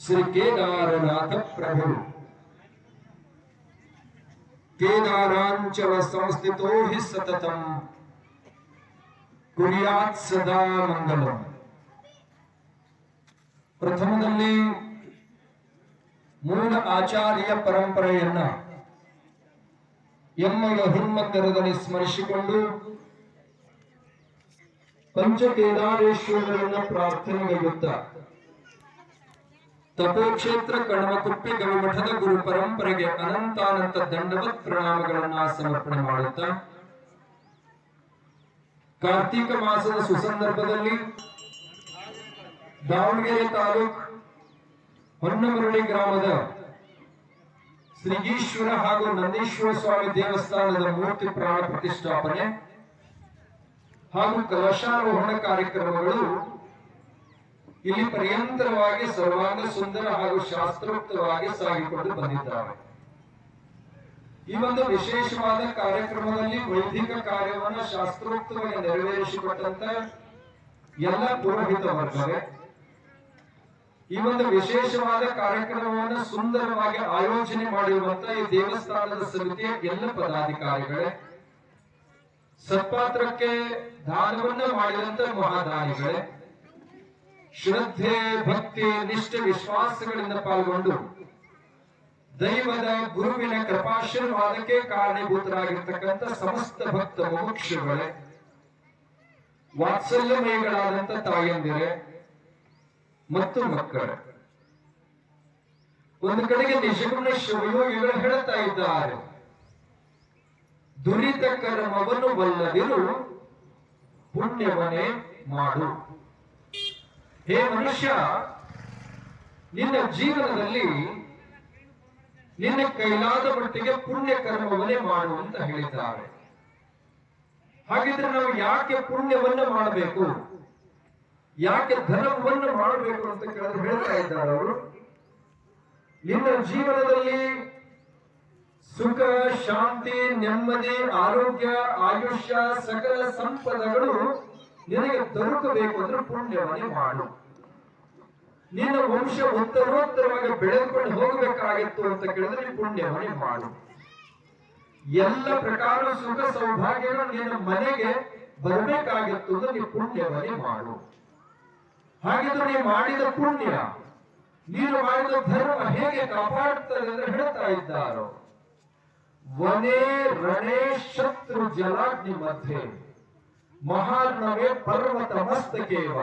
ಶ್ರೀ ಕೇದಾರನಾಥ ಪ್ರಭು ಕೇದಾರಾಂಚಲ ಸಂಸ್ಥಿತೋ ಹಿ ಸತತಂ ಕುರಿಯಾತ್ ಸದಾ ಮಂಗಲಂ ಪ್ರಥಮದಲ್ಲಿ ಮೂಲ ಆಚಾರ್ಯ ಪರಂಪರೆಯನ್ನ ಎಮ್ಮಯ ಹುನ್ಮಂದಿರದಲ್ಲಿ ಸ್ಮರಿಸಿಕೊಂಡು ಪಂಚಕೇದಾರೇಶ್ವರರನ್ನ ಪ್ರಾರ್ಥನೆಗೈಯುತ್ತ ತಪೋಕ್ಷೇತ್ರ ಕಣವಕುಪ್ಪಿ ಗವಿಮಠದ ಗುರು ಪರಂಪರೆಗೆ ಅನಂತಾನಂತ ದಂಡವತ್ ಪ್ರಣಾಮಗಳನ್ನ ಸಮರ್ಪಣೆ ಮಾಡುತ್ತಾ, ಕಾರ್ತೀಕ ಮಾಸದ ಸುಸಂದರ್ಭದಲ್ಲಿ ದಾವಣಗೆರೆ ತಾಲೂಕ್ ಹೊನ್ನಮರಳಿ ಗ್ರಾಮದ ಶ್ರೀಗೀಶ್ವರ ಹಾಗೂ ನಂದೀಶ್ವರ ಸ್ವಾಮಿ ದೇವಸ್ಥಾನದ ಮೂರ್ತಿ ಪ್ರಾಣ ಪ್ರತಿಷ್ಠಾಪನೆ ಹಾಗೂ ಕಲಶಾರೋಹಣ ಕಾರ್ಯಕ್ರಮಗಳು ಇಲ್ಲಿ ಪರ್ಯಂತರವಾಗಿ ಸರ್ವಾಂಗ ಸುಂದರ ಹಾಗೂ ಶಾಸ್ತ್ರೋಕ್ತವಾಗಿ ಸಾಗಿಕೊಂಡು ಬಂದಿದ್ದಾರೆ. ಈ ಒಂದು ವಿಶೇಷವಾದ ಕಾರ್ಯಕ್ರಮದಲ್ಲಿ ವೈದಿಕ ಕಾರ್ಯವನ್ನು ಶಾಸ್ತ್ರೋಕ್ತವಾಗಿ ನೆರವೇರಿಸಿಕೊಟ್ಟಂತ ಎಲ್ಲ ಪುರೋಹಿತ ವರ್ಗವೇ, ಈ ಒಂದು ವಿಶೇಷವಾದ ಕಾರ್ಯಕ್ರಮವನ್ನು ಸುಂದರವಾಗಿ ಆಯೋಜನೆ ಮಾಡಿರುವಂತ ಈ ದೇವಸ್ಥಾನದ ಸಮಿತಿಯ ಎಲ್ಲ ಪದಾಧಿಕಾರಿಗಳೇ, ಸತ್ಪಾತ್ರಕ್ಕೆ ದಾನವನ್ನ ಮಾಡಿದಂತ ಮಹಾದಾನಿಗಳೇ ಶ್ರದ್ಧೆ, ಭಕ್ತಿ, ನಿಷ್ಠೆ, ವಿಶ್ವಾಸಗಳಿಂದ ಪಾಲ್ಗೊಂಡು ದೈವದ ಗುರುವಿನ ಕೃಪಾಶೀರ್ವಾದಕ್ಕೆ ಕಾರಣೀಭೂತರಾಗಿರ್ತಕ್ಕಂಥ ಸಮಸ್ತ ಭಕ್ತ ಮುಮುಕ್ಷುಗಳೇ ವಾತ್ಸಲ್ಯಮಯಗಳಾದಂತ ತಾಯಂದಿರೆ ಮತ್ತು ಮಕ್ಕಳೇ, ಒಂದು ಕಡೆಗೆ ನಿಜಗುಣ ಶಿವಯೋಗಿಗಳು ಹೇಳ್ತಾ ಇದ್ದಾರೆ, ದುರಿತ ಕರ್ಮವನ್ನು ಬಲ್ಲದಿರು ಪುಣ್ಯವನೇ ಮಾಡು. ಹೇ ಮನುಷ್ಯ, ನಿನ್ನ ಜೀವನದಲ್ಲಿ ನಿನ್ನ ಕೈಲಾದ ಮಟ್ಟಿಗೆ ಪುಣ್ಯ ಕರ್ಮವನ್ನೇ ಮಾಡು ಅಂತ ಹೇಳಿದ್ದಾರೆ. ಹಾಗಿದ್ರೆ ನಾವು ಯಾಕೆ ಪುಣ್ಯವನ್ನ ಮಾಡಬೇಕು? ಯಾಕೆ ಧರ್ಮವನ್ನು ಮಾಡಬೇಕು ಅಂತ ಕೇಳಿದ್ರೆ ಹೇಳ್ತಾ ಇದ್ದಾರೆ ಅವರು. ನಿನ್ನ ಜೀವನದಲ್ಲಿ ಸುಖ, ಶಾಂತಿ, ನೆಮ್ಮದಿ, ಆರೋಗ್ಯ, ಆಯುಷ್ಯ, ಸಕಲ ಸಂಪದಗಳು ನಿನಗೆ ದೊರಕಬೇಕು ಅಂದ್ರೆ ಪುಣ್ಯವನ್ನೇ ಮಾಡು. ನಿನ್ನ ವಂಶ ಉತ್ತರೋತ್ತರವಾಗಿ ಬೆಳೆದುಕೊಂಡು ಹೋಗಬೇಕಾಗಿತ್ತು ಅಂತ ಕೇಳಿದ್ರೆ ನೀನು ಪುಣ್ಯವನ್ನೇ ಮಾಡು. ಎಲ್ಲ ಪ್ರಕಾರ ಸುಖ ಸೌಭಾಗ್ಯಗಳು ನಿನ್ನ ಮನೆಗೆ ಬರಬೇಕಾಗಿತ್ತು ಅಂದ್ರೆ ನೀವು ಪುಣ್ಯವನ್ನೇ ಮಾಡು. ಹಾಗಿದ್ರೆ ನೀವು ಮಾಡಿದ ಪುಣ್ಯ, ನೀನು ಮಾಡಿದ ಧರ್ಮ ಹೇಗೆ ಕಾಪಾಡುತ್ತದೆ ಅಂದ್ರೆ ಹೇಳ್ತಾ ಇದ್ದಾರೋ. ವನೇ ರಣೇ ಶತ್ರು ಜಲಾಗ್ನಿ ಮಧ್ಯೆ ಮಹಾರ್ಣವೇ ಪರ್ವತ ಮಸ್ತಕೇವ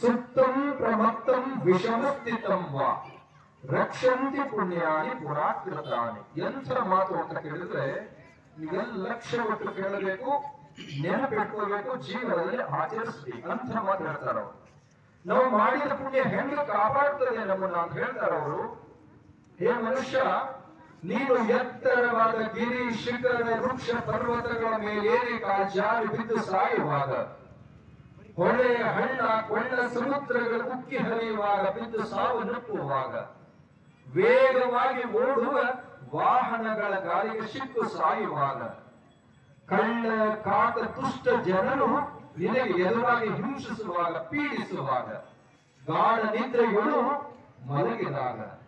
ಸುಪ್ತಂ ಪ್ರಮತ್ತಂ ವಿಷಮಸ್ಥಿತಂ ವಾ. ರಕ್ಷಂತಿ ಪುಣ್ಯಾನಿ ಪುರಾಕೃತಾನಿ. ಎಂಥ ಮಾತು ಅಂತ ಕೇಳಿದ್ರೆ, ನೀವೆಲ್ಲ ಲಕ್ಷ ಒಟ್ಟು ಕೇಳಬೇಕು, ನೆನಪಿಟ್ಕೋಬೇಕು, ಜೀವನದಲ್ಲಿ ಆಚರಿಸ್ಬೇಕು. ಅಂತ ಮಾತು ಹೇಳ್ತಾರ ಅವರು. ನಾವು ಮಾಡಿದ ಪುಣ್ಯ ಹೆಂಗೆ ಕಾಪಾಡ್ತದೆ ನಮ್ಮನ್ನ ಅಂತ ಹೇಳ್ತಾರ ಅವರು. ಹೇ ಮನುಷ್ಯ ನೀನು ಎತ್ತರವಾದ ಗಿರಿ ಶಿಖರ ವೃಕ್ಷ ಪರ್ವತಗಳ ಮೇಲೇರಿ ಜಾರಿ ಬಿದ್ದು ಸಾಯುವಾಗ, ಹೊಳೆ, ಹಳ್ಳ ಕೊಳ್ಳ ಸಮುದ್ರಗಳು ಉಕ್ಕಿ ಹರಿಯುವಾಗ ಬಿದ್ದು ಸಾವು ನಪ್ಪುವಾಗ, ವೇಗವಾಗಿ ಓಡುವ ವಾಹನಗಳ ಗಾಳಿಗೆ ಸಿಕ್ಕು ಸಾಯುವಾಗ, ಕಳ್ಳ ಕಾಕ ತುಷ್ಟ ಜನರು ನಿನಗೆ ಎದುರಾಗಿ ಹಿಂಸಿಸುವಾಗ, ಪೀಡಿಸುವಾಗ, ಗಾಢ ನಿದ್ರೆಗಳು ಮಲಗಿದಾಗ.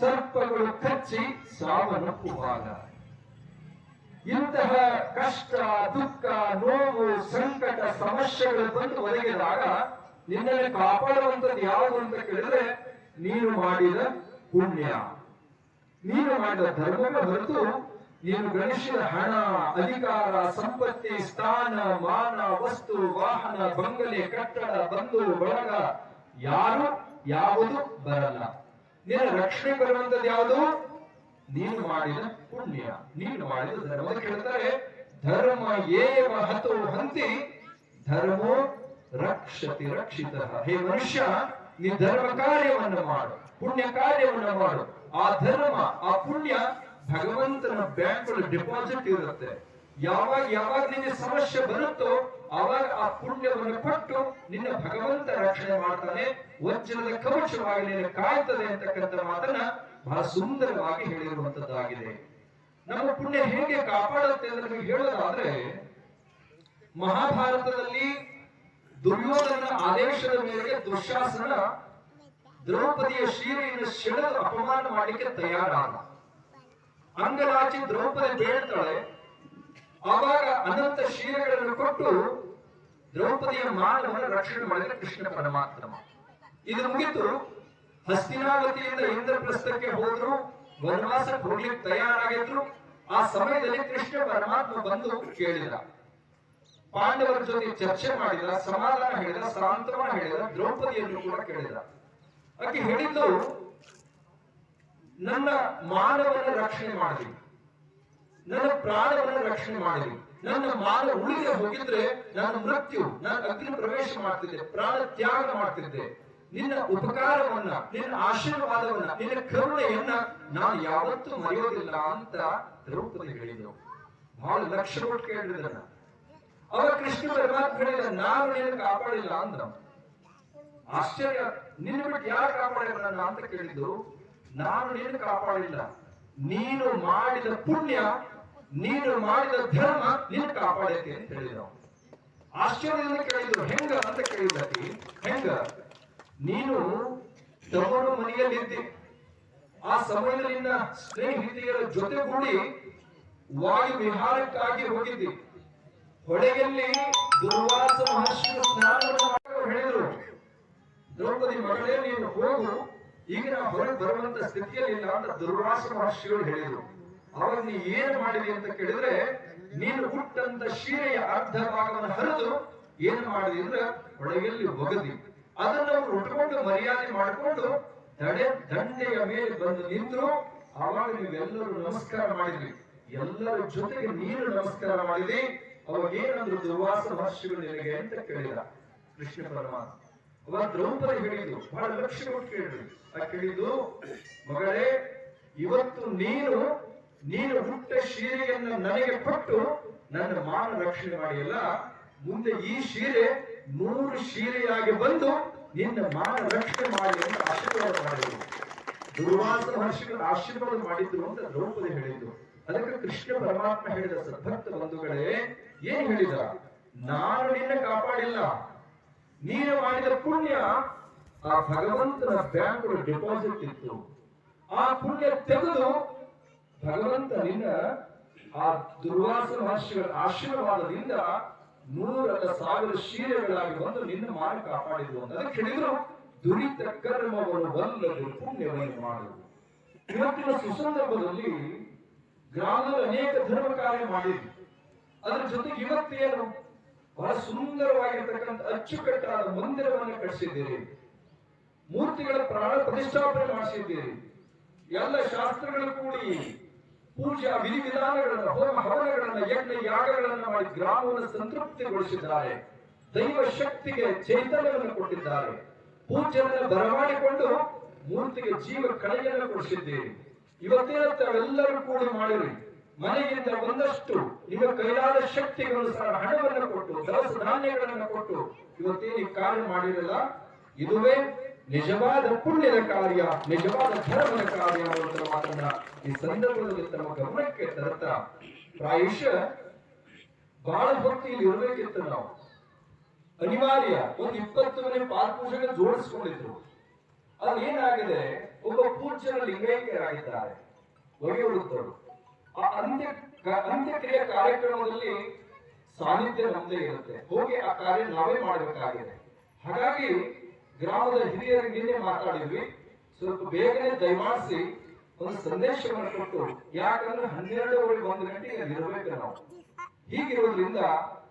ಸರ್ಪಗಳು ಕಚ್ಚಿ ಸಾವನ್ನಪ್ಪುವಾಗ ಇಂತಹ ಕಷ್ಟ, ದುಃಖ, ನೋವು, ಸಂಕಟ, ಸಮಸ್ಯೆಗಳು ಬಂದು ಒದಗಿದಾಗ ನಿನ್ನನ್ನು ಕಾಪಾಡುವಂಥದ್ದು ಯಾವುದು ಅಂತ ಕೇಳಿದ್ರೆ ನೀನು ಮಾಡಿದ ಪುಣ್ಯ. ನೀನು ಮಾಡಿದ ಧರ್ಮವೇ ಹೊರತು ನೀನು ಗಣೇಶನ ಹಣ, ಅಧಿಕಾರ, ಸಂಪತ್ತಿ, ಸ್ಥಾನ, ಮಾನ, ವಸ್ತು, ವಾಹನ, ಬಂಗಲೆ, ಕಟ್ಟಡ, ಬಂಧು, ಬಳಗ ಯಾರು? ಯಾವುದು? ಬರಲ್ಲ. ನಿನ್ನ ರಕ್ಷಣೆ ಬರುವಂತದ್ದು ಯಾವುದು? ನೀನು ಮಾಡಿದ ಪುಣ್ಯ. ನೀನು ಮಾಡಿದ ಧರ್ಮ ಅದಕ್ಕೆ ಹೇಳ್ತಾರೆ, ಧರ್ಮ ಏವ ಹತೋ ಹಂತಿ, ಧರ್ಮೋ ರಕ್ಷತಿ ರಕ್ಷಿತ. ಹೇ ಮನುಷ್ಯ, ನೀ ಧರ್ಮ ಕಾರ್ಯವನ್ನು ಮಾಡು, ಪುಣ್ಯ ಕಾರ್ಯವನ್ನು ಮಾಡು. ಆ ಧರ್ಮ, ಆ ಪುಣ್ಯ ಭಗವಂತನ ಬ್ಯಾಂಕ್ ಡಿಪಾಸಿಟ್ ಇರುತ್ತೆ. ಯಾವಾಗ ಯಾವಾಗ ನಿಮಗೆ ಸಮಸ್ಯೆ ಬರುತ್ತೋ ಅವಾಗ ಆ ಪುಣ್ಯವನ್ನು ಕೊಟ್ಟು ನಿನ್ನ ಭಗವಂತ ರಕ್ಷಣೆ ಮಾಡ್ತಾನೆ, ವಜ್ರದ ಕವಚವಾಗಿ ನಿನ್ನ ಕಾಯ್ತದೆ ಅಂತಕ್ಕಂಥ ಮಾತನ್ನ ಬಹಳ ಸುಂದರವಾಗಿ ಹೇಳಿರುವಂತದ್ದಾಗಿದೆ ನಮ್ಮ ಪುಣ್ಯ ಹೇಗೆ ಕಾಪಾಡುತ್ತೆ ಅಂತ ನಮಗೆ ಹೇಳೋದಾದ್ರೆ, ಮಹಾಭಾರತದಲ್ಲಿ ದುರ್ಯೋಧನ ಆದೇಶದ ಮೇಲೆ ದುಶಾಸನ ದ್ರೌಪದಿಯ ಶ್ರೀರೆಯನ್ನು ಸೆಳೆದು ಅಪಮಾನ ಮಾಡಲಿಕ್ಕೆ ತಯಾರಾದ. ಅಂಗಲಾಚಿ ದ್ರೌಪದಿ ಬೇಡ್ತಾಳೆ ಆವಾಗ ಅನಂತ ಶೀಲಗಳನ್ನು ಕೊಟ್ಟು ದ್ರೌಪದಿಯ ಮಾನವನ್ನು ರಕ್ಷಣೆ ಮಾಡಿದ ಕೃಷ್ಣ ಪರಮಾತ್ಮ. ಇದು ಮುಗಿತು. ಹಸ್ತಿನಾವತಿಯಿಂದ ಇಂದ್ರಪ್ರಸ್ಥಕ್ಕೆ ಹೋದ್ರು. ವನವಾಸಕ್ಕೆ ಹೋಗ್ಲಿಕ್ಕೆ ತಯಾರಾಗಿದ್ರು. ಆ ಸಮಯದಲ್ಲಿ ಕೃಷ್ಣ ಪರಮಾತ್ಮ ಬಂದು ಕೇಳಿದ. ಪಾಂಡವರ ಜೊತೆ ಚರ್ಚೆ ಮಾಡಿದ, ಸಮಾಧಾನ ಹೇಳಿದ, ಸಾಂತ್ವನ ಹೇಳಿದ, ದ್ರೌಪದಿಯನ್ನು ಕೂಡ ಕೇಳಿದ. ಆಕೆ ಹೇಳಿದ್ದು, ನನ್ನ ಮಾನವನ ರಕ್ಷಣೆ ಮಾಡಲಿ ನನ್ನ ಪ್ರಾಣವನ್ನು ರಕ್ಷಣೆ ಮಾಡಲಿ ನನ್ನ ಮಾನ ಉಳಿದ ಹೋಗಿದ್ರೆ ನಾನು ಮೃತ್ಯು, ನಾನು ಅಗ್ನಿ ಪ್ರವೇಶ ಮಾಡ್ತಿದ್ದೆ, ಪ್ರಾಣ ತ್ಯಾಗ ಮಾಡ್ತಿದ್ದೆ. ನಿನ್ನ ಉಪಕಾರವನ್ನ, ನಿನ್ನ ಆಶೀರ್ವಾದವನ್ನ, ನಿನ್ನ ಕರುಣೆಯನ್ನ ನಾನು ಯಾವತ್ತೂ ಮರೆಯೋದಿಲ್ಲ ಅಂತ ದ್ರೌಪದಿ ಹೇಳಿದ್ರು ಬಹಳ ಲಕ್ಷ ಕೊಟ್ಟು ಕೇಳಿದ್ರನ್ನ ಅವರ ಕೃಷ್ಣ ಪರಮಾತ್ಮ ಹೇಳಿದ ನಾನು ನಿನ್ನ ಕಾಪಾಡಿಲ್ಲ ಅಂದ್ರ ಆಶ್ಚರ್ಯ, ನಿನ್ನ ಬಿಟ್ಟು ಯಾರು ಕಾಪಾಡಿಲ್ಲ ಅಂತ ಕೇಳಿದ್ರು ನಾನು ನಿನ್ನ ಕಾಪಾಡಿಲ್ಲ. ನೀನು ಮಾಡಿದ ಪುಣ್ಯ ನೀನು ಮಾಡಿದ ಧರ್ಮ ನೀನು ಕಾಪಾಡೈತಿ ಅಂತ ಹೇಳಿದ ಹೇಳಿದವು ಆಶ್ಚರ್ಯದಿಂದ ಕೇಳಿದ್ರು, ಹೆಂಗ? ಅಂತ ಕೇಳಿದಕ್ಕೆ ಹೆಂಗ? ನೀನು ತವರು ಮನೆಯಲ್ಲಿದ್ದಿ ಆ ಸಮಯದಲ್ಲಿ ನಿನ್ನ ಸ್ನೇಹಿತೆಯರ ಜೊತೆಗೂಡಿ ವಾಯು ವಿಹಾರಕ್ಕಾಗಿ ಹೋಗಿದ್ದಿ. ಹೊಳೆಯಲ್ಲಿ ದುರ್ವಾಸ ಮಹರ್ಷಿ ಸ್ನಾನವನ್ನು ಹೇಳಿದರು. ದ್ರೌಪದಿ ಮಗಳೇ, ನೀನು ಹೋಗು. ಈಗ ನಾವು ಹೊರಗೆ ಬರುವಂತ ಸ್ಥಿತಿಯಲ್ಲಿ ಇಲ್ಲ ಅಂತ ದುರ್ವಾಸ ಮಹರ್ಷಿಗಳು ಹೇಳಿದರು. ಅವಾಗ ನೀ ಏನ್ ಮಾಡಿದಿ ಅಂತ ಕೇಳಿದ್ರೆ, ನೀನು ಹುಟ್ಟಂತ ಶೀರೆಯ ಅರ್ಧ ಭಾಗವನ್ನು ಹರಿದು ಏನ್ ಮಾಡಿದಿ ಅಂದ್ರೆ ಒಳಗೆಲ್ಲಿ ಒಗದಿ. ಅದನ್ನ ಅವ್ರು ಉಟ್ಕೊಂಡು ಮರ್ಯಾದೆ ಮಾಡಿಕೊಂಡು ದಡೆ ದಂಡೆಯ ಮೇಲೆ ಬಂದು ನಿಂತರು ಅವಾಗ ನೀವೆಲ್ಲರೂ ನಮಸ್ಕಾರ ಮಾಡಿದ್ರಿ. ಎಲ್ಲರ ಜೊತೆಗೆ ನೀನು ನಮಸ್ಕಾರ ಮಾಡಿದಿ ಅವಾಗ ಏನಂದ್ರು ದುರ್ವಾಸ ಮಹರ್ಷಿಗಳು ನಿನಗೆ ಅಂತ ಕೇಳಿದ. ಕೃಷ್ಣ ಪರಮಾತ್ಮ. ಅವಾಗ ದ್ರೌಪದಿ ಹೇಳಿದ್ರು ಬಹಳ ಲಕ್ಷ್ಯ ಕೊಟ್ಟು ಕೇಳಿದ್ರು. ಆ ಕೇಳಿದ್ದು, ಮಗಳೇ, ಇವತ್ತು ನೀನು ನೀನು ಹುಟ್ಟ ಶೀರೆಯನ್ನು ನನಗೆ ಕೊಟ್ಟು ನನ್ನ ಮಾನ ರಕ್ಷಣೆ ಮಾಡಿಯಲ್ಲ ಮುಂದೆ ಈ ಶೀರೆ ನೂರು ಶೀರೆಯಾಗಿ ಬಂದು ನಿನ್ನ ಮಾನ ರಕ್ಷಣೆ ಮಾಡಿ ಅಂತ ಆಶೀರ್ವಾದ ಮಾಡಿದ್ರು. ದುರ್ವಾಸ ಮಹರ್ಷಿಗಳು ಆಶೀರ್ವಾದ ಮಾಡಿದ್ರು ಅಂತ ದ್ರೌಪದಿ ಹೇಳಿದ್ರು. ಅದಕ್ಕೆ ಕೃಷ್ಣ ಪರಮಾತ್ಮ ಹೇಳಿದ ಸದ್ಭಕ್ತ ಬಂಧುಗಳೇ, ಏನ್ ಹೇಳಿದ? ನಾನು ನಿನ್ನ ಕಾಪಾಡಿಲ್ಲ. ನೀನು ಮಾಡಿದ ಪುಣ್ಯ. ಆ ಭಗವಂತನ ಬ್ಯಾಂಕ್ ಡೆಪಾಸಿಟ್ ಇತ್ತು. ಆ ಪುಣ್ಯ ತೆಗೆದು ಭಗವಂತ ನಿನ್ನ ಆ ದುರ್ವಾಸ ಮಹರ್ಷಿಗಳ ಆಶೀರ್ವಾದದಿಂದ ನೂರ ಸಾವಿರ ಶೀಲೆಗಳಾಗಿ ಬಂದು ನಿನ್ನ ಮಾಡಿ ಕಾಪಾಡಿದ್ರು ಅಂತ. ಅದಕ್ಕೆ ಹೇಳಿದ್ರು, ದುರಿತ ಕರ್ಮವನ್ನು ಬಂದದ್ದು ಪುಣ್ಯವನ್ನು ಮಾಡುವುದು ಇವತ್ತಿನ ಸುಸಂದರ್ಭದಲ್ಲಿ ಗ್ರಾಮದ ಅನೇಕ ಧರ್ಮ ಕಾರ್ಯ ಮಾಡಿದ್ರು ಅದರ ಜೊತೆಗೆ ಇವತ್ತೇನು ಬಹಳ ಸುಂದರವಾಗಿರ್ತಕ್ಕಂಥ ಅಚ್ಚುಕಟ್ಟಾದ ಮಂದಿರವನ್ನು ಕಟ್ಟಿಸಿದ್ದೀರಿ ಮೂರ್ತಿಗಳ ಪ್ರಾಣ ಪ್ರತಿಷ್ಠಾಪನೆ ಮಾಡಿಸಿದ್ದೀರಿ ಎಲ್ಲ ಶಾಸ್ತ್ರಗಳು ಕೂಡಿ ಪೂಜಾ ವಿಧಿವಿಧಾನಗಳನ್ನು, ಹೋಮ ಹವನಗಳನ್ನ, ಯಜ್ಞ ಯಾಗಗಳನ್ನ ಮಾಡಿ ಗ್ರಾಮವನ್ನು ಸಂತೃಪ್ತಿಗೊಳಿಸಿದ್ದಾರೆ. ದೈವ ಶಕ್ತಿಗೆ ಚೈತನ್ಯವನ್ನು ಕೊಟ್ಟಿದ್ದಾರೆ. ಪೂಜೆಯನ್ನು ಬರಮಾಡಿಕೊಂಡು ಮೂರ್ತಿಗೆ ಜೀವ ಕಳೆಯನ್ನು ಕೊಡಿಸಿದ್ದೀರಿ. ಇವತ್ತೇನ ತಾವೆಲ್ಲರೂ ಕೂಡಿ ಮಾಡಿರಿ. ಮನೆಯಿಂದ ಒಂದಷ್ಟು ನಿಮ್ಮ ಕೈಲಾದ ಶಕ್ತಿಗನುಸಾರ ಹಣವನ್ನು ಕೊಟ್ಟು ದವಸ ಧಾನ್ಯಗಳನ್ನು ಕೊಟ್ಟು ಇವತ್ತೇನು ಕಾರ್ಯ ಮಾಡಿರಲ್ಲ. ಇದುವೇ ನಿಜವಾದ ಪುಣ್ಯದ ಕಾರ್ಯ, ನಿಜವಾದ ಧರ್ಮದ ಕಾರ್ಯ ಅನ್ನುವಂಥ ಈ ಸಂದರ್ಭದಲ್ಲಿ ತಮ್ಮ ಗಮನಕ್ಕೆ ತರುತ್ತಾ ಬಾಳ ಬಹಳ ಭಕ್ತಿಯಲ್ಲಿ ಇರಬೇಕಿತ್ತು ನಾವು. ಅನಿವಾರ್ಯ, ಒಂದು ಇಪ್ಪತ್ತು ಮನೆ ಪಾಲ್ಪೂಜೆಗೆ ಜೋಡಿಸ್ಕೊಂಡಿದ್ರು. ಅಲ್ಲಿ ಏನಾಗಿದೆ? ಒಬ್ಬ ಪೂಜ್ಯರ ಲಿಂಗೈಕ್ಯರಾಗಿದ್ದಾರೆ ಒಗೆಯುಳುತ್ತರು ಆ ಅಂತ್ಯ ಅಂತ್ಯಕ್ರಿಯೆ ಕಾರ್ಯಕ್ರಮದಲ್ಲಿ ಸಾನ್ನಿಧ್ಯ ನಮ್ಮದೇ ಇರುತ್ತೆ. ಹೋಗಿ ಆ ಕಾರ್ಯ ನಾವೇ ಮಾಡಬೇಕಾಗಿದೆ. ಹಾಗಾಗಿ ಗ್ರಾಮದ ಹಿರಿಯರಿಗೆ ಮಾತಾಡಿದ್ವಿ. ಸ್ವಲ್ಪ ಬೇಗನೆ ದಯಮಾಡಿಸಿ ಒಂದು ಸಂದೇಶವನ್ನು ಕೊಟ್ಟು, ಯಾಕಂದ್ರೆ ಹನ್ನೆರಡುವರೆ ಒಂದು ಗಂಟೆಗೆ ಇರಬೇಕು ನಾವು. ಹೀಗಿರೋದ್ರಿಂದ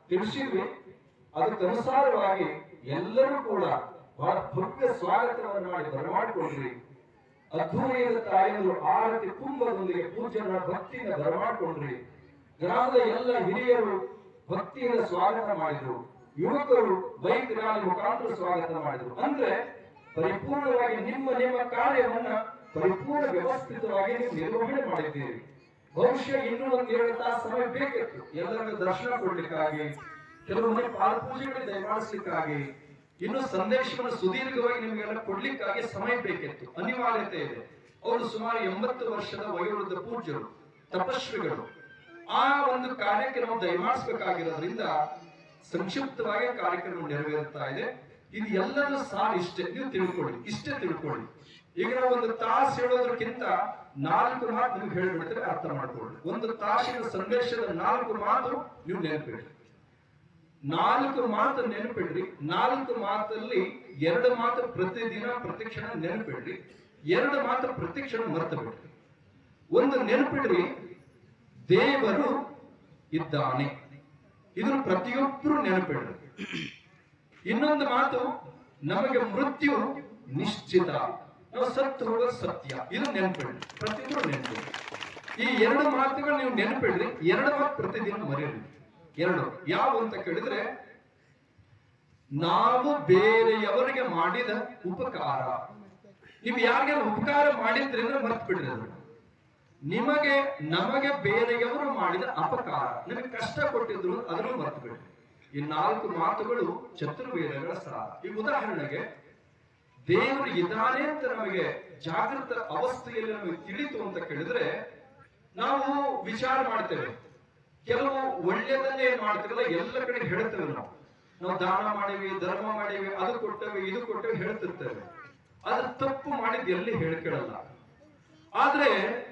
ತಿಳಿಸಿದ್ವಿ. ಅದಕ್ಕನುಸಾರವಾಗಿ ಎಲ್ಲರೂ ಕೂಡ ಬಹಳ ಭವ್ಯ ಸ್ವಾಗತವನ್ನು ಮಾಡಿ ಬರಮಾಡಿಕೊಂಡ್ರಿ. ಅದ್ಭುತವಾದ ತಾಯಿಯರು ಆರತಿ ಕುಂಭದೊಂದಿಗೆ ಪೂಜೆನ ಭಕ್ತಿಯಿಂದ ಬರಮಾಡಿಕೊಂಡ್ರಿ. ಗ್ರಾಮದ ಎಲ್ಲ ಹಿರಿಯರು ಭಕ್ತಿಯಿಂದ ಸ್ವಾಗತ ಮಾಡಿದ್ರು. ಯುವಕರು ಬೈಕ್ ರ್ಯಾಲಿ ಮುಖಾಂತರ ಸ್ವಾಗತ ಮಾಡಿದರು. ಅಂದ್ರೆ ಪರಿಪೂರ್ಣವಾಗಿ ನಿಮ್ಮ ನಿಮ್ಮ ಕಾರ್ಯವನ್ನ ಪರಿಪೂರ್ಣ ವ್ಯವಸ್ಥಿತವಾಗಿ ನೀವು ನಿರ್ವಹಣೆ ಮಾಡಿದ್ದೀರಿ. ಬಹುಶಃ ಇನ್ನೂ ಒಂದ್ ಎರಡು ತಾಸು ಸಮಯ ಬೇಕಿತ್ತು. ಎಲ್ಲರಿಗೂ ದರ್ಶನ ಕೊಡ್ಲಿಕ್ಕಾಗಿ ಕೆಲವೊಮ್ಮೆ ಮನೆ ಪಾಲ್ಪೂಜೆಗಳಿಗೆ ದಯಮಾಡಿಸ್ಲಿಕ್ಕಾಗಿ ಇನ್ನು ಸಂದೇಶವನ್ನು ಸುದೀರ್ಘವಾಗಿ ನಿಮಗೆಲ್ಲ ಕೊಡ್ಲಿಕ್ಕಾಗಿ ಸಮಯ ಬೇಕಿತ್ತು. ಅನಿವಾರ್ಯತೆ ಇದೆ. ಅವರು ಸುಮಾರು ಎಂಬತ್ತು ವರ್ಷದ ವಯೋವೃದ್ಧ ಪೂಜ್ಯರು, ತಪಸ್ವಿಗಳು. ಆ ಒಂದು ಕಾರ್ಯಕ್ರಮ ದಯಮಾಡಿಸಬೇಕಾಗಿರೋದ್ರಿಂದ ಸಂಕ್ಷಿಪ್ತವಾಗಿ ಕಾರ್ಯಕ್ರಮ ನೆರವೇರುತ್ತಾ ಇದೆ. ಇದು ಎಲ್ಲರೂ ಸಾರ್ ಇಷ್ಟೇ. ನೀವು ತಿಳ್ಕೊಳ್ಳಿ. ಇಷ್ಟೇ ತಿಳ್ಕೊಳ್ಳಿ. ಈಗ ನಾವು ಒಂದು ತಾಸು ಹೇಳೋದ್ರಕ್ಕಿಂತ ನಾಲ್ಕು ಮಾತು ನೀವು ಹೇಳ್ಬಿಡ್ತೀರಿ ಅರ್ಥ ಮಾಡ್ಕೊಳ್ಳಿ. ಒಂದು ತಾಸಿನ ಸಂದೇಶದ ನಾಲ್ಕು ಮಾತು ನೀವು ನೆನಪಿಡ್ರಿ ನಾಲ್ಕು ಮಾತು ನೆನಪಿಡ್ರಿ. ನಾಲ್ಕು ಮಾತಲ್ಲಿ ಎರಡು ಮಾತು ಪ್ರತಿದಿನ, ಪ್ರತಿಕ್ಷಣ ನೆನಪಿಡ್ರಿ. ಎರಡು ಮಾತು ಪ್ರತಿಕ್ಷಣ ಮರೆತು ಬಿಡ್ರಿ ಒಂದು ನೆನಪಿಡ್ರಿ, ದೇವರು ಇದ್ದಾನೆ. ಇದನ್ನು ಪ್ರತಿಯೊಬ್ಬರು ನೆನಪಿಡ್ರಿ. ಇನ್ನೊಂದು ಮಾತು, ನಮಗೆ ಮೃತ್ಯು ನಿಶ್ಚಿತ. ನಾವು ಸತ್ತು ಸತ್ಯ. ಇದು ನೆನಪಿಡ್ರಿ. ಪ್ರತಿಯೊಬ್ಬರು ನೆನಪಿಡ್ರಿ. ಈ ಎರಡು ಮಾತುಗಳು ನೀವು ನೆನಪಿಡ್ರಿ. ಎರಡು ಮಾತು ಪ್ರತಿದಿನ ಮರೆಯಿರಿ ಎರಡು. ಯಾವ ಅಂತ ಕೇಳಿದ್ರೆ, ನಾವು ಬೇರೆಯವರಿಗೆ ಮಾಡಿದ ಉಪಕಾರ. ನೀವು ಯಾರಿಗೆಲ್ಲ ಉಪಕಾರ ಮಾಡಿದ್ರೆ ಮರ್ತ್ ಬಿಡ್ರಿ ಅದು ನಿಮಗೆ, ನಮಗೆ ಬೇರೆಯವರು ಮಾಡಿದ ಅಪಕಾರ. ನಿಮಗೆ ಕಷ್ಟ ಕೊಟ್ಟಿದ್ರು ಅದನ್ನು ಮರ್ತು ಈ ನಾಲ್ಕು ಮಾತುಗಳು ಚತುರ್ವೇದಗಳ ಸಾರ. ಈ ಉದಾಹರಣೆಗೆ, ದೇವರು ಇದ್ದಾನೆ ಅಂತ ನಮಗೆ ಜಾಗೃತ ಅವಸ್ಥೆಯಲ್ಲಿ ನಮಗೆ ತಿಳಿತು ಅಂತ ಕೇಳಿದ್ರೆ, ನಾವು ವಿಚಾರ ಮಾಡ್ತೇವೆ. ಕೆಲವು ಒಳ್ಳೆಯದನ್ನೇ ಮಾಡ್ತೀವಲ್ಲ, ಎಲ್ಲ ಕಡೆ ಹೇಳ್ತೇವೆ ನಾವು. ನಾವು ದಾನ ಮಾಡಿವಿ, ಧರ್ಮ ಮಾಡಿವಿ, ಅದು ಕೊಟ್ಟೇವೆ, ಇದು ಕೊಟ್ಟೇವೆ ಹೇಳ್ತಿರ್ತೇವೆ. ಅದ್ರ ತಪ್ಪು ಮಾಡಿದ್ ಎಲ್ಲಿ ಹೇಳ್ಕೊಳ್ಳಲ್ಲ ಆದ್ರೆ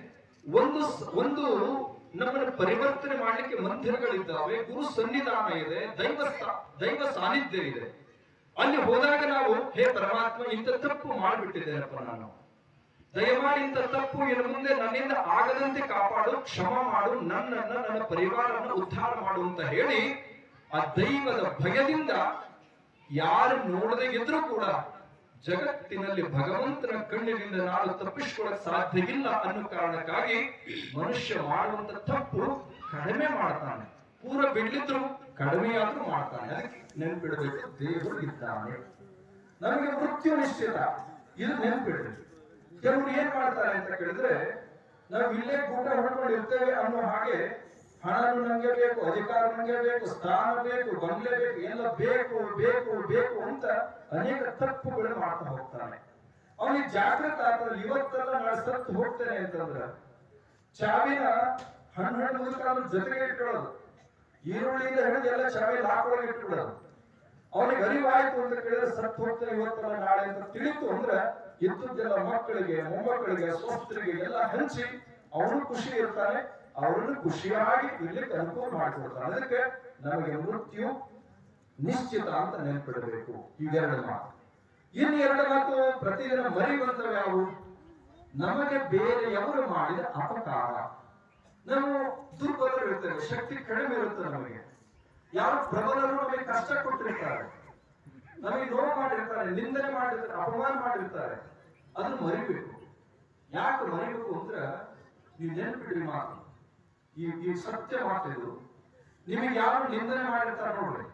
ಒಂದು ಒಂದು ನಮ್ಮನ್ನು ಪರಿವರ್ತನೆ ಮಾಡಲಿಕ್ಕೆ ಮಂದಿರಗಳಿದ್ದಾವೆ, ಗುರು ಸನ್ನಿಧಾನ ಇದೆ, ದೈವ ದೈವ ಸಾನ್ನಿಧ್ಯ ಇದೆ. ಅಲ್ಲಿ ಹೋದಾಗ ನಾವು, ಹೇ ಪರಮಾತ್ಮ, ಇಂಥ ತಪ್ಪು ಮಾಡಿಬಿಟ್ಟಿದ್ದೇನಪ್ಪ ನಾನು. ದಯಮಾಡಿ ಇಂಥ ತಪ್ಪು ಇನ್ನು ಮುಂದೆ ನನ್ನಿಂದ ಆಗದಂತೆ ಕಾಪಾಡು, ಕ್ಷಮ ಮಾಡು, ನನ್ನನ್ನ, ನನ್ನ ಪರಿವಾರವನ್ನು ಉದ್ಧಾರ ಮಾಡು ಅಂತ ಹೇಳಿ, ಆ ದೈವದ ಭಯದಿಂದ ಯಾರು ನೋಡದೆ ಇದ್ರೂ ಕೂಡ ಜಗತ್ತಿನಲ್ಲಿ ಭಗವಂತನ ಕಣ್ಣಿನಿಂದ ನಾನು ತಪ್ಪಿಸಿಕೊಳ್ಳಕ್ ಸಾಧ್ಯವಿಲ್ಲ ಅನ್ನೋ ಕಾರಣಕ್ಕಾಗಿ ಮನುಷ್ಯ ಮಾಡುವಂತ ತಪ್ಪು ಕಡಿಮೆ ಮಾಡ್ತಾನೆ. ಪೂರ ಬಿಡ್ಲಿದ್ರು ಕಡಿಮೆಯಾದ್ರೂ ಮಾಡ್ತಾನೆ. ಅದಕ್ಕೆ ನೆನ್ಪಿಡ್ಬೇಕು, ದೇವರು ಇದ್ದಾನೆ. ನಮಗೆ ಮೃತ್ಯು ನಿಶ್ಚಿತ. ಇದು ನೆನ್ಪಿಡ್ರಿ ಕೆಲವರು ಏನ್ ಮಾಡ್ತಾರೆ ಅಂತ ಕೇಳಿದ್ರೆ, ನಾವು ಇಲ್ಲೇ ಗೂಟ ಹೊಡ್ಕೊಂಡು ಇರ್ತೇವೆ ಅನ್ನೋ ಹಾಗೆ ಹಣನು ನನಗೆ ಬೇಕು ಅಧಿಕಾರ ನನಗೆ ಬೇಕು ಸ್ಥಾನ ಬೇಕು, ಬಂಗ್ಲೆ ಬೇಕು, ಎಲ್ಲ ಬೇಕು ಬೇಕು ಬೇಕು ಅಂತ ಅನೇಕ ತಪ್ಪುಗಳು ಮಾಡ್ತಾ ಹೋಗ್ತಾನೆ. ಅವನಿಗೆ ಜಾಗೃತ ಆಗ್ತದೆ ಇವತ್ತೆಲ್ಲ ನಾಳೆ ಸತ್ತು ಹೋಗ್ತೇನೆ ಅಂತಂದ್ರ ಚಾವಿನ ಹಣ್ಣು ಹಣ್ಣು ಮುದುಕಾದ್ರ ಜೊತೆಗೆ ಇಟ್ಕೊಳ್ಳೋದು. ಈರುಳ್ಳಿಯಿಂದ ಹಿಡಿದು ಎಲ್ಲ ಚಾವಿ ಹಾಕೊಳಗೆ ಇಟ್ಕೊಳ್ಳೋದು. ಅವನಿಗೆ ಅರಿವಾಯ್ತು ಅಂತ ಕೇಳಿದ್ರೆ ಸತ್ತು ಹೋಗ್ತಾನೆ ಇವತ್ತಲ್ಲ ನಾಳೆ ಅಂತ ತಿಳಿತು ಅಂದ್ರೆ ಇದ್ದದ್ದೆಲ್ಲ ಮಕ್ಕಳಿಗೆ, ಮೊಮ್ಮಕ್ಕಳಿಗೆ, ಸ್ವಸ್ಥರಿಗೆ ಎಲ್ಲ ಹಂಚಿ ಅವನು ಖುಷಿ ಇರ್ತಾನೆ. ಅವರನ್ನು ಖುಷಿಯಾಗಿ ಇರ್ಲಿಕ್ಕೆ ಅನುಕೂಲ ಮಾಡಿಕೊಡ್ತಾರೆ. ಅದಕ್ಕೆ ನಮಗೆ ಮೃತ್ಯು ನಿಶ್ಚಿತ ಅಂತ ನೆನಪಿಡಬೇಕು. ಇವೆರಡು ಮಾತು. ಇನ್ನು ಎರಡು ಮಾತು ಪ್ರತಿದಿನ ಮರಿ ಯಾವುವು ನಮಗೆ ಬೇರೆಯವರು ಮಾಡಿದ ಅಪಕಾರ. ನಾವು ದುರ್ಬಲರಿರ್ತೇವೆ ಶಕ್ತಿ ಕಡಿಮೆ ಇರುತ್ತೆ ನಮಗೆ. ಯಾರು ಪ್ರಬಲರು ನಮಗೆ ಕಷ್ಟ ಕೊಟ್ಟಿರ್ತಾರೆ. ನಮಗೆ ನೋವು ಮಾಡಿರ್ತಾರೆ, ನಿಂದನೆ ಮಾಡಿರ್ತಾರೆ, ಅಪಮಾನ ಮಾಡಿರ್ತಾರೆ. ಅದನ್ನು ಮರಿಬೇಕು. ಯಾಕೆ ಮರಿಬೇಕು ಅಂದ್ರೆ ನೀವು ನೆನ್ಪಿಡ್ರಿ ಮಾತು. ಈ ಈ ಸತ್ಯ ಮಾತಿದು ನಿಮಗೆ ಯಾರು ನಿಂದನೆ ಮಾಡಿರ್ತಾರ ನೋಡ್ರಿ.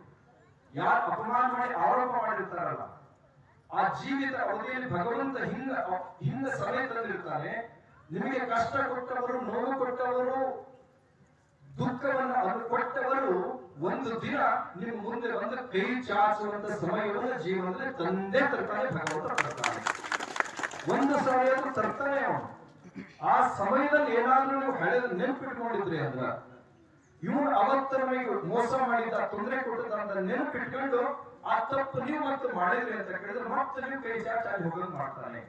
ಯಾರು ಅಪಮಾನ ಮಾಡಿ ಆರೋಪ ಮಾಡಿರ್ತಾರಲ್ಲ, ಆ ಜೀವಿತ ಅವಧಿಯಲ್ಲಿ ಭಗವಂತ ಹಿಂಗ ಹಿಂಗ ಸಮಯ ತಂದಿರ್ತಾನೆ. ನಿಮಗೆ ಕಷ್ಟ ಕೊಟ್ಟವರು, ನೋವು ಕೊಟ್ಟವರು, ದುಃಖವನ್ನು ಅದು ಕೊಟ್ಟವರು, ಒಂದು ದಿನ ನಿಮ್ಮ ಮುಂದೆ ಬಂದ ಕೈ ಚಾಚುವಂತ ಸಮಯವನ್ನು ಜೀವನದಲ್ಲಿ ತಂದೆ ತರ್ತಾನೆ ಭಗವಂತ ತರ್ತಾನೆ. ಒಂದು ಸಮಯವನ್ನು ತರ್ತಾನೆ ಅವನು. ಆ ಸಮಯದಲ್ಲಿ ಏನಾದ್ರೂ ನೀವು ಹಳೆದ ನೆನ್ಪಿಟ್ಕೊಂಡಿದ್ರಿ ಅಂದ್ರ, ಇವನು ಅವತ್ತ ನಮಗೆ ಮೋಸ ಮಾಡಿದ ತೊಂದರೆ ಕೊಟ್ಟದ ಅಂತ ನೆನಪಿಟ್ಕೊಂಡು, ಆ ತಪ್ಪು ನೀವು ಮತ್ತೆ ಮಾಡಿದ್ರಿ ಅಂತ ಕೇಳಿದ್ರೆ ಮತ್ತೆ ನೀವು ಕೈ ಚಾಚಾಗಿ ಹೋಗೋದು ಮಾಡ್ತಾನೆ.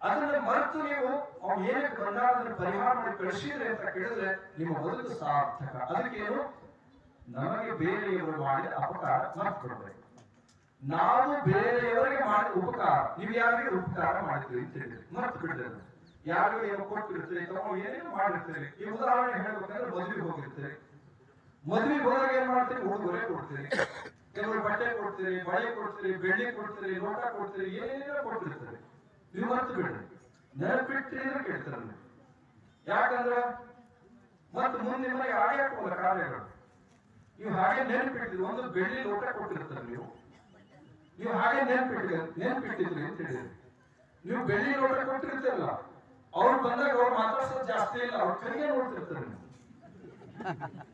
ಅದನ್ನ ಮರೆತು ನೀವು ಅವ್ನು ಏನಕ್ಕೆ ಬಂದ ಅದನ್ನ ಪರಿಹಾರ ಮಾಡಿ ಕಳಿಸಿದ್ರಿ ಅಂತ ಕೇಳಿದ್ರೆ ನಿಮ್ಮ ಬದುಕು ಸಾರ್ಥಕ. ಅದಕ್ಕೇನು? ನಮಗೆ ಬೇರೆಯವರು ಮಾಡಿದ ಅಪಕಾರ ಮರ್ತು ಕೊಡ್ಬೇಕು ನಾವು ಬೇರೆಯವರಿಗೆ ಮಾಡಿದ ಉಪಕಾರ, ನೀವು ಯಾರಿಗೆ ಉಪಕಾರ ಮಾಡಿದ್ರಿ ಅಂತ ಹೇಳಿದ್ರೆ. ಮರ್ತು ಬಿಡ್ರಿ ಯಾರು ಏನೋ ಕೊಟ್ಟಿರ್ತೀರಿ, ತಮ್ಮ ಏನೇನು ಮಾಡಿರ್ತೀರಿ, ಈ ಉದಾಹರಣೆ ಹೇಳ್ಬೇಕಂದ್ರೆ ಮದುವೆಗೆ ಹೋಗಿರ್ತೀರಿ. ಮದುವೆಗೆ ಹೋದಾಗ ಏನ್ ಮಾಡ್ತೀರಿ? ಉಡುಗೊರೆ ಕೊಡ್ತೀರಿ. ಕೆಲವರು ಬಟ್ಟೆ ಕೊಡ್ತೀರಿ, ಬಳೆ ಕೊಡ್ತೀರಿ, ಬೆಳ್ಳಿ ಕೊಡ್ತೀರಿ, ಲೋಟ ಕೊಡ್ತೀರಿ, ಏನೇನೋ ಕೊಡ್ತಿರ್ತಾರೆ ನೀವು ಮರ್ತು ಬಿಡ್ರಿ. ನೆನಪಿಟ್ರಿ ಅಂದ್ರೆ ಕೇಳ್ತಾರೆ ಯಾಕಂದ್ರೆ ಮತ್ತೆ ಮುಂದಿನ ಮನೆಗೆ ಹಾಗೆ ಹಾಕೋಲ್ಲ ಕಾರ್ಯಗಳು. ನೀವು ಹಾಗೆ ನೆನಪಿಟ್ಟಿದ್ರಿ ಒಂದು ಬೆಳ್ಳಿ ಲೋಟ ಕೊಟ್ಟಿರ್ತಾರೆ ನೀವು. ನೀವು ಹಾಗೆ ನೆನಪಿಟ್ಟಿದ್ರಿ ನೆನಪಿಟ್ಟಿದ್ರಿ ಅಂತ ಹೇಳಿದ್ರಿ. ನೀವು ಬೆಳ್ಳಿ ಲೋಟ ಕೊಟ್ಟಿರ್ತೀರಲ್ಲ. ಅವ್ರು ಬಂದಾಗ ಅವ್ರು ಮಾತಾಡ್ಸೋದು ಜಾಸ್ತಿ ಇಲ್ಲ, ಅವ್ರ ಕೈಗೆ ನೋಡ್ತಿರ್ತಾರೆ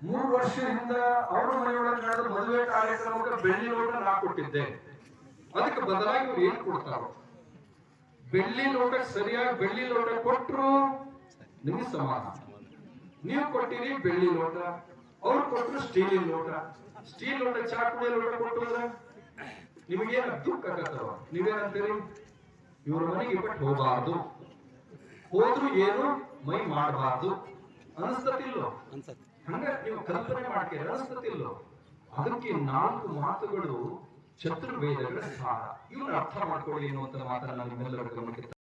ಮೂರು ವರ್ಷದಿಂದ ಅವ್ರ ಮನೆಯೊಳಗೆ ನಡೆದ ಮದುವೆ ಕಾರ್ಯಕ್ರಮಕ್ಕೆ ಬೆಳ್ಳಿ ಲೋಟ ನಾ ಕೊಟ್ಟಿದ್ದೆ. ಅದಕ್ಕೆ ಬದಲಾಗಿ ಇವ್ರು ಏನ್ ಕೊಡ್ತಾರೋ? ಬೆಳ್ಳಿ ಲೋಟ ಸರಿಯಾಗಿ ಬೆಳ್ಳಿ ಲೋಟ ಕೊಟ್ರು ನಿಮ್ಗೆ ಸಮಾನ ನೀವು ಕೊಟ್ಟಿರಿ ಬೆಳ್ಳಿ ಲೋಟ ಅವ್ರು ಕೊಟ್ಟರು ಸ್ಟೀಲಿನ ಲೋಟ ಸ್ಟೀಲ್ ಲೋಟ ಚಾ ಕುಡಿಯ ಲೋಟ ಕೊಟ್ಟು ನಿಮಗೇನು ದುಃಖ ಆಗತ್ತವ ನೀವೇನಂತೀರಿ? ಇವ್ರ ಮನೆಗೆ ಬಿಟ್ಟು ಹೋಗಬಾರ್ದು. ಹೋದ್ರು ಏನು ಮೈ ಮಾಡಬಾರ್ದು. ಅನಿಸ್ತತಿಲ್ಲೋ ಅನ್ಸತ್ತೆ. ಹಂಗ ನೀವು ಕಲ್ಪನೆ ಮಾಡ್ತೀರಿ ಅನಿಸ್ತತಿಲ್ಲೋ ಅದಕ್ಕೆ ನಾಲ್ಕು ಮಾತುಗಳು ಚತುರ್ವೇದಗಳ ಸಾರ ಇವನ್ನ ಅರ್ಥ ಮಾಡ್ಕೊಳ್ಳಿ ಅನ್ನುವಂತ ಮಾತನ್ನ ನಾನು ನಿಮ್ಮೆಲ್ಲರ ಗಮನಕ್ಕೆ